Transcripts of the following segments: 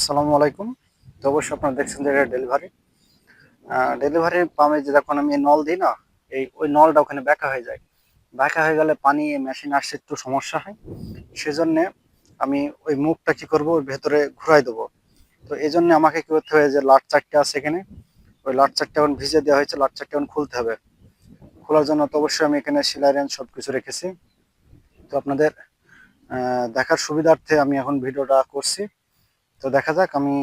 আসসালামু আলাইকুম। তো অবশ্যই আপনারা দেখছেন যে এটা ডেলিভারি ডেলিভারি পামে যে যখন আমি নল দিই না, এই ওই নলটা ওখানে ব্যাকা হয়ে যায়। ব্যাকা হয়ে গেলে পানি মেশিন আসতে একটু সমস্যা হয়। সেজন্যে আমি ওই মুখটা কি করব, ওই ভেতরে ঘুরাই দেবো। তো এই জন্য আমাকে কী করতে হবে যে লাট চারটে আছে এখানে, ওই লাট চারটে এখন ভিজে দেওয়া হয়েছে, লাট চারটে এখন খুলতে হবে। খোলার জন্য তো অবশ্যই আমি এখানে সেলাই রেঞ্জ সব কিছু রেখেছি। তো আপনাদের দেখার সুবিধার্থে আমি এখন ভিডিওটা করছি। তো দেখা যাক, আমি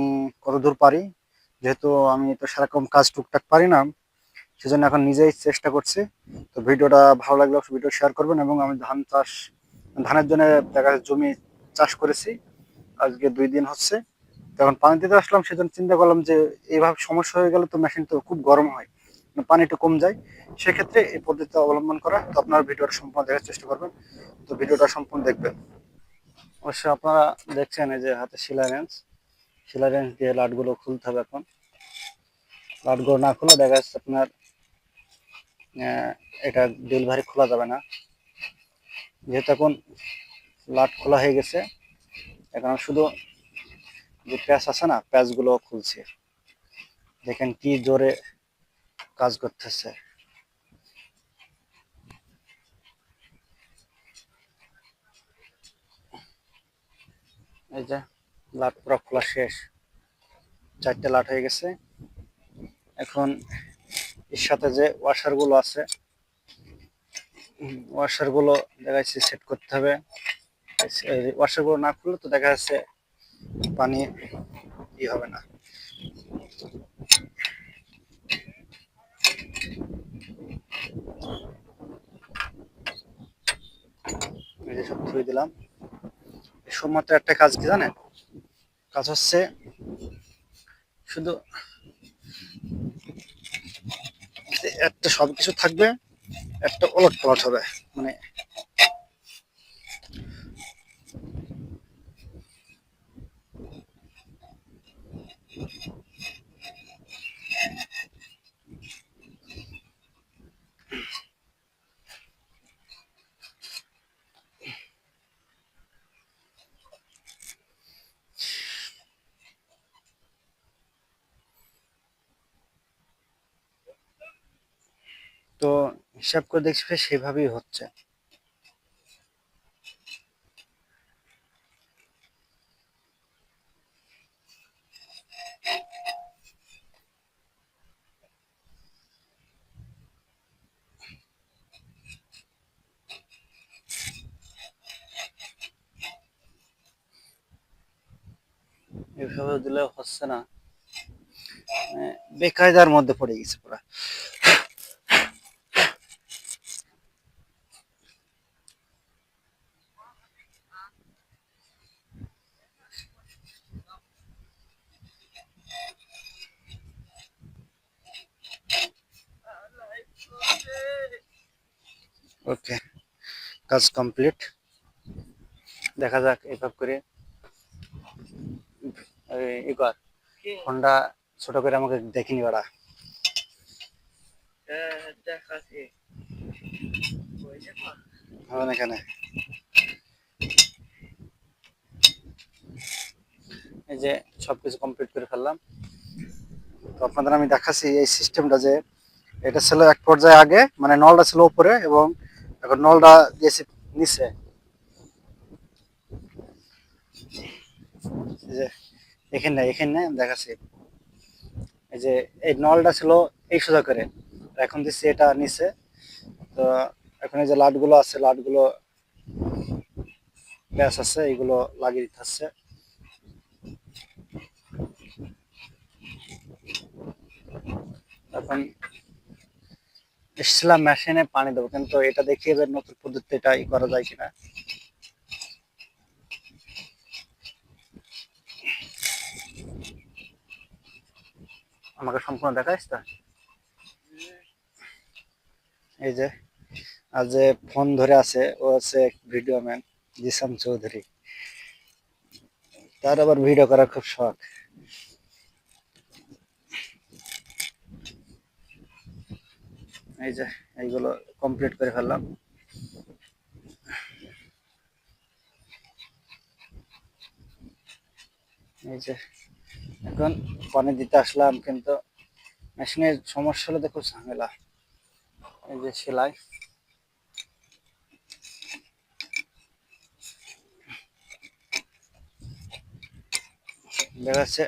কতদূর পারি। যেহেতু আমি তো সেরকম কাজ টুকটাক পারি না, সেজন্য এখন নিজেই চেষ্টা করছি। তো ভিডিওটা ভালো লাগলে ভিডিও শেয়ার করবেন এবং আমি ধান চাষ, ধানের জন্য দেখা জমি চাষ করেছি। আজকে দুই দিন হচ্ছে। তো এখন পানি দিতে আসলাম, সেজন্য চিন্তা করলাম যে এইভাবে সমস্যা হয়ে গেলে তো মেশিন তো খুব গরম হয় মানে পানি একটু কম যায়। সেক্ষেত্রে এই পদ্ধতি অবলম্বন করা। তো আপনার ভিডিওটা সম্পূর্ণ দেখার চেষ্টা করবেন। তো ভিডিওটা সম্পূর্ণ দেখবেন। অবশ্যই আপনারা দেখছেন এই যে হাতে শিলা রেঞ্জ শিলা রেঞ্জ দিয়ে লাটগুলো খুলতে হবে এখন। লাটগুলো না খুলে দেখা যাচ্ছে আপনার এটা ডেলিভারি খোলা যাবে না। যেহেতু এখন লাট খোলা হয়ে গেছে, এখন শুধু যে প্যাচ আছে না, প্যাচগুলো খুলছে। দেখেন কি জোরে কাজ করতেছে। এই যে, লাট পুরো খোলা শেষ। চারটে লাট হয়ে গেছে। এখন এর সাথে যে ওয়াশারগুলো আছে ওয়াশারগুলো দেখা যাচ্ছে সেট করতে হবে। ওয়াশারগুলো না খুললে তো দেখা যাচ্ছে পানি ই হবে না। সব ধুয়ে দিলাম। শুধুমাত্র একটা কাজ কি জানেন? কাজ হচ্ছে শুধু একটা সবকিছু থাকবে, একটা ওলট পালট হবে। মানে তো হিসাব করে দেখছি বেশ সেভাবেই হচ্ছে। এভাবে দিলে হচ্ছে না। মানে বেকায়দার মধ্যে পড়ে গেছে পুরা। ওকে কাজ কমপ্লিট। দেখা যাক এভাবে করে। এই- ই কর। হোন্ডা ছোট করে আমাকে দেখিনি ওরা হবে এখানে এই যে সবকিছু কমপ্লিট করে ফেললাম। তো আপনাদের আমি দেখাচ্ছি এই সিস্টেমটা যে এটা ছিল এক পর্যায়ে আগে মানে নলটা ছিল উপরে এবং এখন নলটা দিয়েছি নিচে। এখানে এখানে দেখাচ্ছি। এই যে এই নলটা ছিল এই সোজা করে। এখন দিচ্ছি এটা নিচে। তো এখন এই যে লাটগুলো আছে, লাটগুলো ব্যাস আছে এইগুলো লাগিয়ে দিতে হচ্ছে। এখন এসছিলাম মেশিনে পানি দেবো, কিন্তু এটা দেখিয়ে এবার নতুন পদ্ধতি এটা ই করা যায় কিনা। আমাকে সম্পূর্ণ দেখাইস তো? এই যে, আর যে ফোন ধরে আছে, ও হচ্ছে ভিডিও ম্যান জিসাম চৌধুরী। তার আবার ভিডিও করার খুব শখ। এই যে, এইগুলো কমপ্লিট করে ফেললাম। এই যে, এখন পানি দিতে আসলাম, কিন্তু মেশিনের সমস্যা হলে তো খুব ঝামেলা। এই যে সেলাই। দেখা যাচ্ছে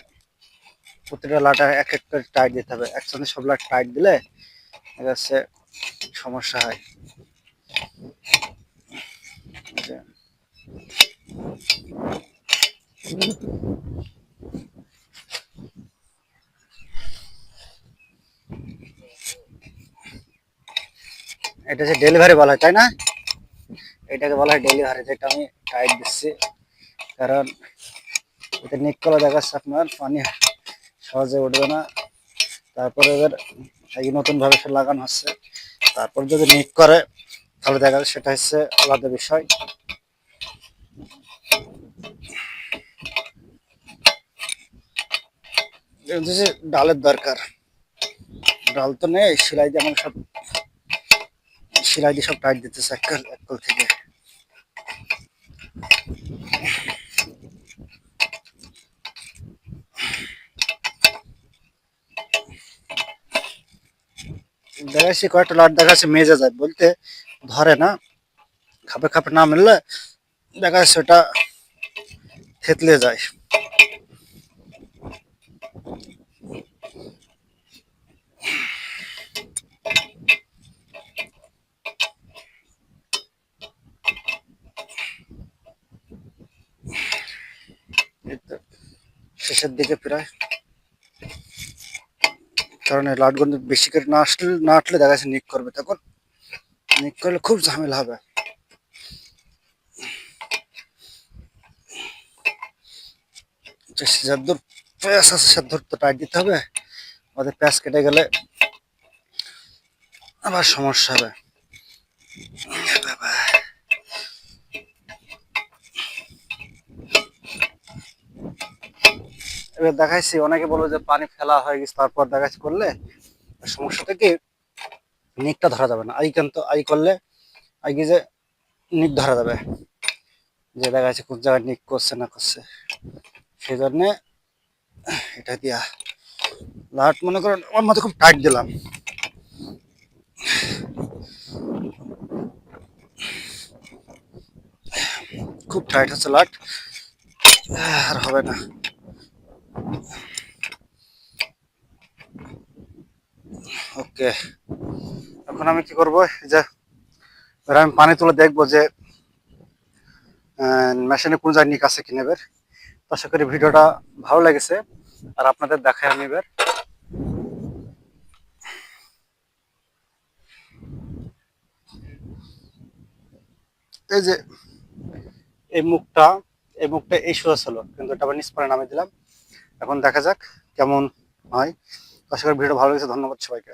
প্রতিটা লাটা এক এক করে টাইট দিতে হবে। একসঙ্গে সব লাট টাইট দিলে যাচ্ছে সমস্যা হয়। এটা যে ডেলিভারি বলা হয়, তাই না? এটাকে বলা হয় ডেলিভারি যেটা আমি টাইট দিচ্ছি। কারণ এতে নিক কলা দেখাচ্ছে আপনার পানি সহজে উঠবে না। তারপরে এবার এই নতুন ভাবে সে লাগানো হচ্ছে। তারপর যদি নিক করে, তাহলে দেখা যাচ্ছে সেটা হচ্ছে আলাদা বিষয়। ডালের দরকার। ডাল তো নেই, সেলাই দিয়ে আমার সব, সেলাই দিয়ে সব টাইট দিতেছে এক থেকে। দেখাচ্ছি কয়েকটা লাট দেখাচ্ছে মেজে যায় বলতে ধরে না। খাপে খাপে না মিললে দেখা যাচ্ছে ওটা থেতলে যায়। এই তো শেষের দিকে প্রায়। কারণ এই গন্ধ বেশি করে না আসলে, না আটলে দেখা যাচ্ছে নিক করবে, তখন নিক করলে খুব ঝামেলা হবে। তো টাইট দিতে হবে। ওদের কেটে গেলে আবার সমস্যা হবে। এবার দেখাইছি, অনেকে বলব যে পানি ফেলা হয়ে গেছে, তারপর দেখাচ্ছি করলে। সমস্যাটা কি? নিকটা ধরা যাবে না। আই কিন্তু আই করলে, আই যে নিক ধরা যাবে। যে দেখা যাচ্ছে কোন জায়গায় নিক করছে না করছে। সেই জন্যে এটা দিয়া লাট, মনে করেন, আমার মতো খুব টাইট দিলাম। খুব টাইট হচ্ছে লাট। আর হবে না। ওকে। এখন আমি কি করব? যে, এবার আমি পানি তুলে দেখব যে মেশিনে কোন জায়গায় নিক আছে কিনে এবার। আশা করি ভিডিওটা ভালো লেগেছে। আর আপনাদের দেখায় আমি এবার। এই যে, এই মুখটা এই মুখটা এই সোজা ছিল কিন্তু এটা আবার নিষ্পারে নামে দিলাম। এখন দেখা যাক কেমন হয়। আশা করি ভিডিও ভালো লেগেছে ধন্যবাদ সবাইকে।